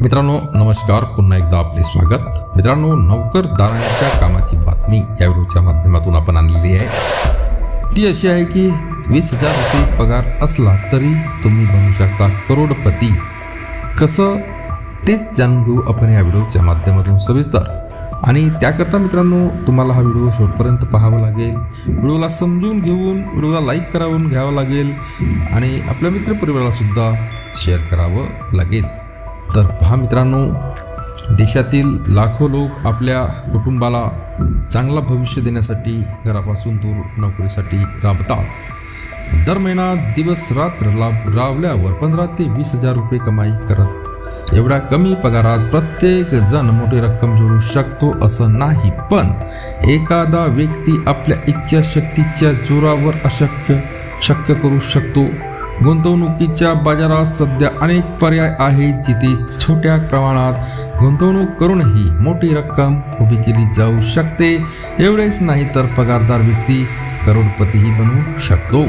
मित्रांनो नमस्कार. पुन्हा एकदा आपले स्वागत. मित्रांनो नोकरदारांच्या कामाची बातमी या व्हिडिओच्या माध्यमातून आपण आणलेली आहे. ती अशी आहे की वीस हजार रुपये पगार असला तरी तुम्ही बनू शकता करोडपती. कसं? तेच जाणून घेऊ आपण या व्हिडिओच्या माध्यमातून सविस्तर. आणि त्याकरता मित्रांनो तुम्हाला हा व्हिडिओ शेवटपर्यंत पाहावा लागेल. व्हिडिओला समजून घेऊन व्हिडिओला लाईक करावून घ्यावं लागेल. आणि आपल्या मित्रपरिवारालासुद्धा शेअर करावं लागेल. तर पहा मित्रांनो देशातील लाखो लोक आपल्या कुटुंबाला चांगला भविष्य देण्यासाठी घरापासून दूर नोकरीसाठी राबतात. दर महिना दिवस रात्र लाभ राबल्यावर पंधरा ते वीस हजार रुपये कमाई करत एवढ्या कमी पगारात प्रत्येक जण मोठी रक्कम जोडू शकतो असं नाही पण एखादा व्यक्ती आपल्या इच्छाशक्तीच्या जोरावर अशक्य शक्य करू शकतो. गुंतवणुकीच्या बाजारात सध्या अनेक पर्याय आहेत जिथे छोट्या प्रमाणात गुंतवणूक करूनही मोठी रक्कम उभी केली जाऊ शकते. एवढेच नाही तर पगारदार व्यक्ती करोडपतीही बनू शकतो.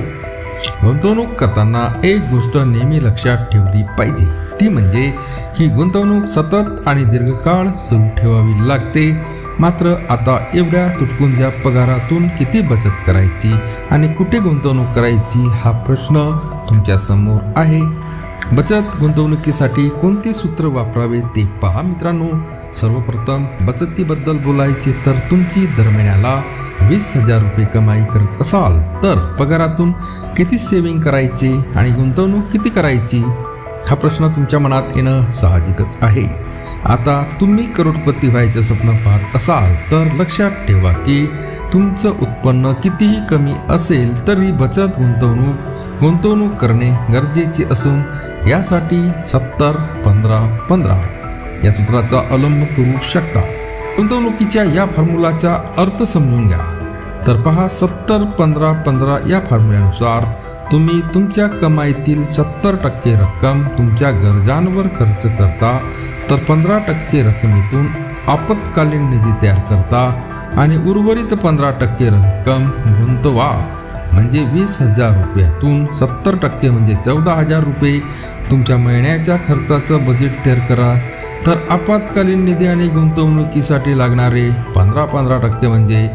गुंतवणूक करताना एक गोष्ट नेहमी लक्षात ठेवली पाहिजे. ती म्हणजे की गुंतवणूक सतत आणि दीर्घकाळ सुरू ठेवावी लागते. मात्र आता एवढ्या तुटपुंज्या पगारातून किती बचत करायची आणि कुठे गुंतवणूक करायची हा प्रश्न तुमच्यासमोर आहे. बचत गुंतवणुकीसाठी कोणते सूत्र वापरावे ते पहा मित्रांनो. सर्वप्रथम बचतीबद्दल बोलायचे तर तुमची दर महिन्याला वीस हजार रुपये कमाई करत असाल तर पगारातून किती सेविंग करायचे आणि गुंतवणूक किती करायची हा प्रश्न तुमच्या मनात येणं साहजिकच आहे. आता तुम्ही करोडपती व्हायचं स्वप्न पाहत असाल तर लक्षात ठेवा की तुमचं उत्पन्न कितीही कमी असेल तरी बचत गुंतवणूक गुंतवणूक करणे गरजेचे असून यासाठी सत्तर पंधरा पंधरा या सूत्राचा अवलंब करू शकता. गुंतवणुकीच्या या फॉर्म्युलाचा अर्थ समजून घ्या. तर पहा सत्तर पंधरा पंधरा या फॉर्म्युल्यानुसार तुम्ही तुमच्या कमाईतील सत्तर टक्के रक्कम तुमच्या गरजांवर खर्च करता तर पंधरा टक्के रकमेतून आपत्कालीन निधी तयार करता आणि उर्वरित पंधरा टक्के रक्कम गुंतवा. म्हणजे वीस हजार रुपयातून सत्तर टक्के म्हणजे चौदा हजार रुपये तुमच्या महिन्याच्या खर्चाचं बजेट तयार करा. तर आपत्कालीन निधी आणि गुंतवणुकीसाठी लागणारे पंधरा पंधरा टक्के म्हणजे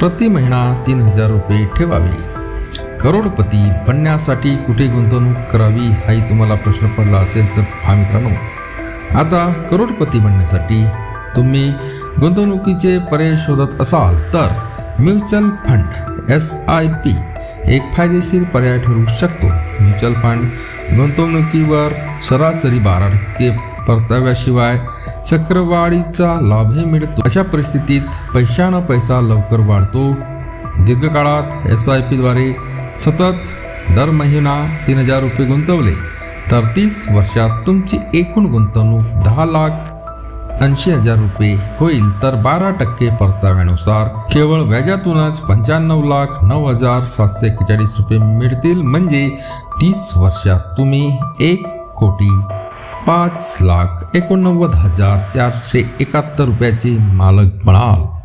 प्रति महिना तीन हजार रुपये ठेवावे. करोडपती बनण्यासाठी कुठे गुंतवणूक करावी हाही तुम्हाला प्रश्न पडला असेल तर हा मित्रांनो आता करोडपती बनण्यासाठी तुम्ही गुंतवणुकीचे पर्याय शोधत असाल तर mutual fund S I P एक फायदेशीर पर्याय ठरू शकतो. म्युच्युअल फंड गुंतवणुकीवर सरासरी बारा टक्के परताव्याशिवाय चक्रवाढीचा लाभही मिळतो. अशा परिस्थितीत पैशानं पैसा लवकर वाढतो. दीर्घकाळात एस आय पीद्वारे सतत दर महिना तीन हजार रुपये गुंतवले तर तीस वर्षात तुमची एकूण गुंतवणूक दहा लाख ऐंशी हजार रुपये होईल तर बारा टक्के परताव्यानुसार केवळ व्याजातूनच पंच्याण्णव लाख नऊ हजार सातशे एक्केचाळीस रुपये मिळतील. म्हणजे तीस वर्षात तुम्ही एक कोटी पाच लाख एकोणनव्वद हजार चारशे एकाहत्तर रुपयाचे मालक बनाल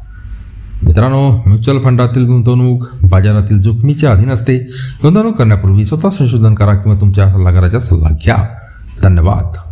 मित्रांनो म्युच्युअल फंडातील गुंतवणूक बाजारातील जोखमीच्या अधीन असते गुंतवणूक करण्यापूर्वी स्वतः संशोधन करा किंवा तुमच्या सल्लागाराचा सल्ला घ्या. धन्यवाद.